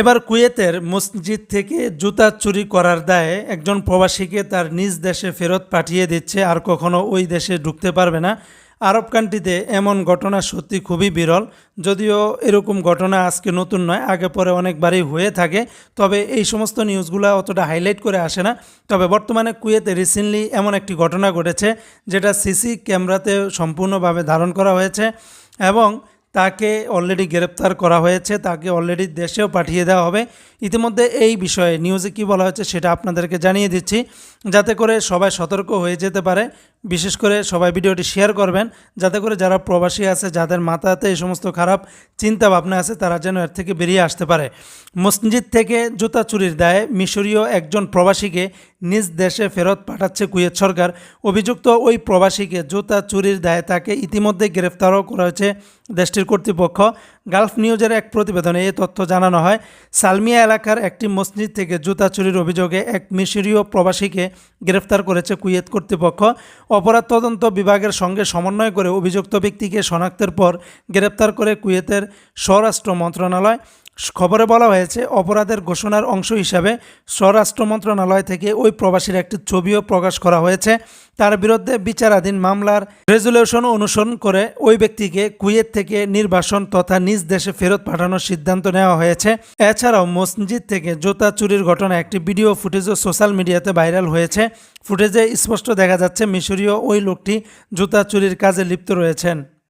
এবার কুয়েতের মসজিদ থেকে জুতা চুরি করার দায়ে একজন প্রবাসীকে তার নিজ দেশে ফেরত পাঠিয়ে দিচ্ছে, আর কখনো ওই দেশে ঢুকতে পারবে না। আরব কান্ট্রিতে এমন ঘটনা সত্যি খুবই বিরল, যদিও এরকম ঘটনা আজকে নতুন নয়, আগে পরে অনেকবারই হয়ে থাকে। তবে এই সমস্ত নিউজগুলো অতটা হাইলাইট করে আসে না। তবে বর্তমানে কুয়েতে রিসেন্টলি এমন একটি ঘটনা ঘটেছে, যেটা সিসি ক্যামেরাতে সম্পূর্ণভাবে ধারণ করা হয়েছে। এবং তাকে অলরেডি গ্রেপ্তার করা হয়েছে, তাকে অলরেডি দেশেও পাঠিয়ে দেওয়া হবে। ইতিমধ্যে এই বিষয়ে নিউজে কি বলা হয়েছে সেটা আপনাদেরকে জানিয়ে দিচ্ছি। যাতে করে সবাই সতর্ক হয়ে যেতে পারে। বিশেষ করে সবাই ভিডিওটি শেয়ার করবেন। যাতে করে যারা প্রবাসী আছে, যাদের মাথাতে এই সমস্ত খারাপ চিন্তা ভাবনা আছে, তারা যেন এর থেকে বেরিয়ে আসতে পারে। মসজিদ থেকে জুতা চুরির দায়ে মিশরীয় একজন প্রবাসীকে নিজ দেশে ফেরত পাঠাচ্ছে কুয়েত সরকার। অভিযুক্ত ওই প্রবাসীকে জুতা চুরির দায়ে তাকে ইতিমধ্যে গ্রেফতারও করা হয়েছে দেশটির কর্তৃপক্ষ। গালফ নিউজের এক প্রতিবেদনে এই তথ্য জানানো হয়, সালমিয়া এলাকার একটি মসজিদ থেকে জুতা চুরির অভিযোগে এক মিশরীয় প্রবাসীকে গ্রেফতার করেছে কুয়েত কর্তৃপক্ষ। অপরাধ তদন্ত বিভাগের সঙ্গে সমন্বয় করে অভিযুক্ত ব্যক্তিকে শনাক্তের পর গ্রেপ্তার করে কুয়েতের স্বরাষ্ট্র মন্ত্রণালয় খবরে বলা হয়েছে, অপরাধের ঘোষণার অংশ হিসাবে স্বরাষ্ট্র মন্ত্রণালয় থেকে ওই প্রবাসীর একটি ছবিও প্রকাশ করা হয়েছে। তার বিরুদ্ধে বিচারাধীন মামলার রেজুলেশন অনুসরণ করে ওই ব্যক্তিকে কুয়েত থেকে নির্বাসন তথা নিজ দেশে ফেরত পাঠানোর সিদ্ধান্ত নেওয়া হয়েছে। এছাড়াও মসজিদ থেকে জুতা চুরির ঘটনা একটি ভিডিও ফুটেজও সোশ্যাল মিডিয়াতে ভাইরাল হয়েছে। ফুটেজে স্পষ্ট দেখা যাচ্ছে, মিশরীয় ওই লোকটি জুতা চুরির কাজে লিপ্ত রয়েছেন।